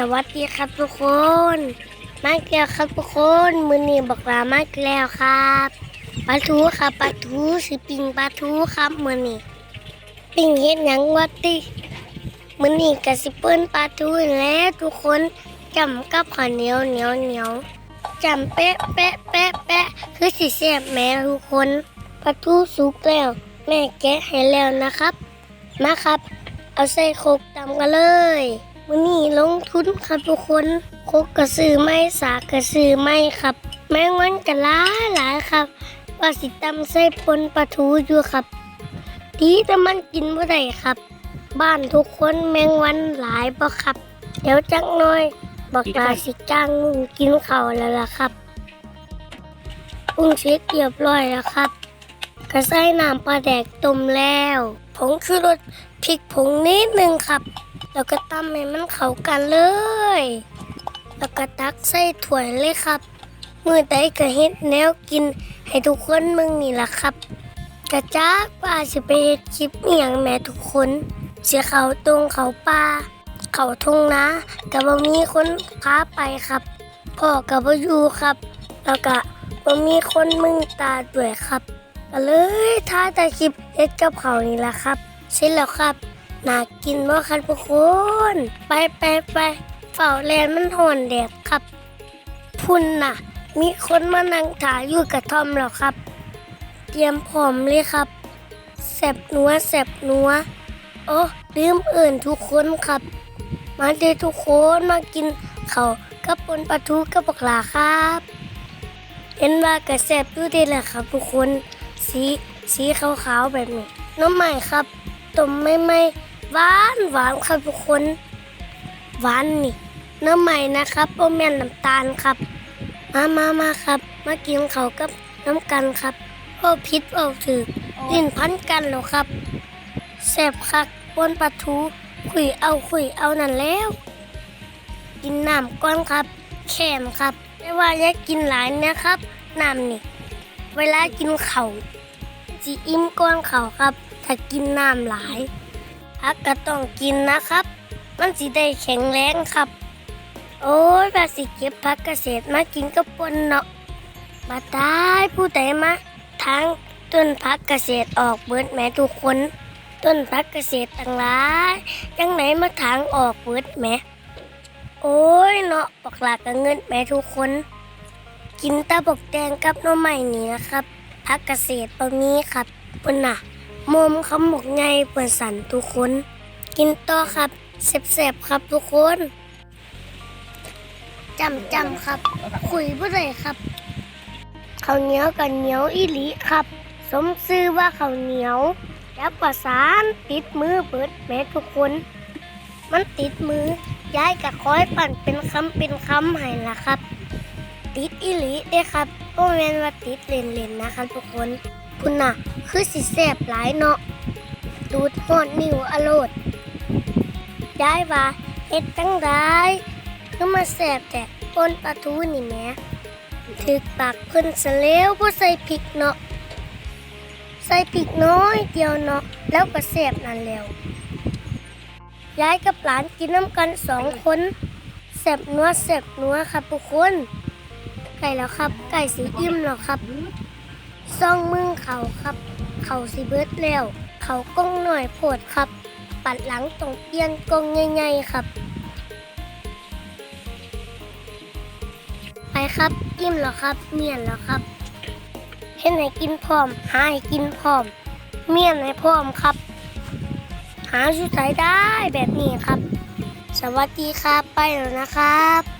สวัสดีครับทุกคน มาอีกแล้วครับทุกคนมือนี้บอกลามาอีกแล้วครับปลาทูครับปลาทูสิปิงปลาทูครับมือนี้ปิงเฮ็ดหยังวะติมือนี้กระสิเปิ้นปลาทูแล้วทุกคนจำกับข้าวเหนียวเหนียวเหนียวจำเป๊ะเป๊ะเป๊ะเป๊ะคือสิแซ่บแม่ทุกคนปลาทูสุกแล้วแม่แกะให้แล้วนะครับ มาครับ เอาใส่โคกตำกันเลย วันนี้ลงทุนครับทุกคนโคกกระสือไม่สากกระสือไม่ครับ แมงวันกระล้าหลายครับว่าสิตำใส่ปนปลาทูอยู่ครับดีแต่มันกินบ่ได้ครับ บ้านทุกคนแมงวันหลายบ่ครับ เดี๋ยวจักหน่อยบอกลาสิจ้างลุงกินเขาแล้วล่ะครับปรุงเสร็จเรียบร้อยแล้วครับ กระใส่น้ำปลาแดกต้มแล้ว ผงคือรสพริกผงนิดนึงครับ แล้วก็ตำให้มันเข้ากันเลย แล้วก็ตักใส่ถ้วยเลยครับมือใดก็เฮ็ดแนวกินให้ทุกคนมึงนี่ล่ะครับ กระจากว่าสิไปเฮ็ดคลิปอหย่างแม่ทุกคนเสียเขาตรงเขาป่าเขาทุ่งนากับบ่มีคนพาไปครับพ่อกับบ่อยู่ครับ แล้วก็บ่มีคนมึงตาด้วยครับ ก็เลยท้าแต่คลิปเอ็ดกับเขานี่แหละครับ เสร็จแล้วครับน่ากินมากครับทุกคน ไปไปไปเฝ้าแลนมันหอนแดดครับ พุ่นน่ะ มีคนมานั่งถ่ายอยู่กระท่อมแล้วครับ เตรียมพร้อมเลยครับแสบนัวแสบนัวโอ้ลืมเอื่นทุกคนครับ มาเดทุกคนมากินเขากับปนปลาทูกับปลาครับ เห็นว่ากระแสบอยู่ดีแหละครับทุกคน สีสีขาวๆแบบนี้น้ำใหม่ครับต้มไม่ไม่หวานหวานครับทุกคนหวานนี่น้ำใหม่นะครับโอแม่นน้ำตาลครับ มามามาครับ มากินเขากับน้ำกันครับโอ้พิษโอ้ถือลิ้นพันกันแล้วครับแสบคักบนปลาทูคุยเอาคุยเอานั่นแล้ว กินน้ำก้อนครับ แขมครับ ไม่ว่าจะกินหลายนะครับน้ำนี่ เวลากินเขาว จีอิ่มก้อนเขาครับ ถ้ากินน้ำหลายพักก็ต้องกินนะครับ มันสิได้แข็งแรงครับ โอ้ยภาสิเก็บพักเกษตรมากินกับปนเนาะบาตายผู้ใดมาทางต้นพักเกษตรออกเบิดแม่ทุกคน ต้นพักเกษตรต่างหลายจังไหนมาทางออกเบิดแม่โอ้ยเนาะปากหลากกับเงินแม่ทุกคน กินตาบกแดงกับน้ำใหม่นี่นะครับ พักเกษตรตรงนี้ครับปิ้นน่ะมุมขมกไงเปิดสันทุกคน กินต่อครับเสบๆครับทุกคนจำจำครับ คุยบ่ได้ครับข้าวเหนียวกับเหนียวอีหลีครับ สมซื่อว่าข้าวเหนียวแล้วประสานติดมือเปิดแม่ทุกคน มันติดมือย้ายกับคอยปั่นเป็นคำเป็นคำให้ละครับ ติดอีหลีเด้ครับ โอ้แม่นว่าติดเล่นๆนะครับทุกคนพุ่นน่ะ คือสิแสบหลายเนาะดูดหอดนิ้วอโลดได้ว่าเฮ็ดจังได้คือมาแสบแต่ปนปลาทูนี่แหมถึกปากเพิ่นซะแล้วบ่ใส่พริกเนาะใส่พริกน้อยเดียวเนาะแล้วก็แสบนั่นแล้วยายกับหลานกินน้ำกันสองคนแสบนัวแสบนัวครับทุกคน ไก่แล้วครับ ไก่สีอิ่มแล้วครับซองมึงเขาครับ เขาสีเบิดแล้ว เขากล้องหน่อยโพดครับ ปัดหลังตรงเปลี่ยนกล้องใหญ่ๆครับ ไปครับอิ่มแล้วครับ เมียนแล้วครับเห็นไหนกินพร้อม หาให้กินพร้อม เมียนให้พร้อมครับ หาสุดท้ายได้แบบนี้ครับ สวัสดีครับไปแล้วนะครับ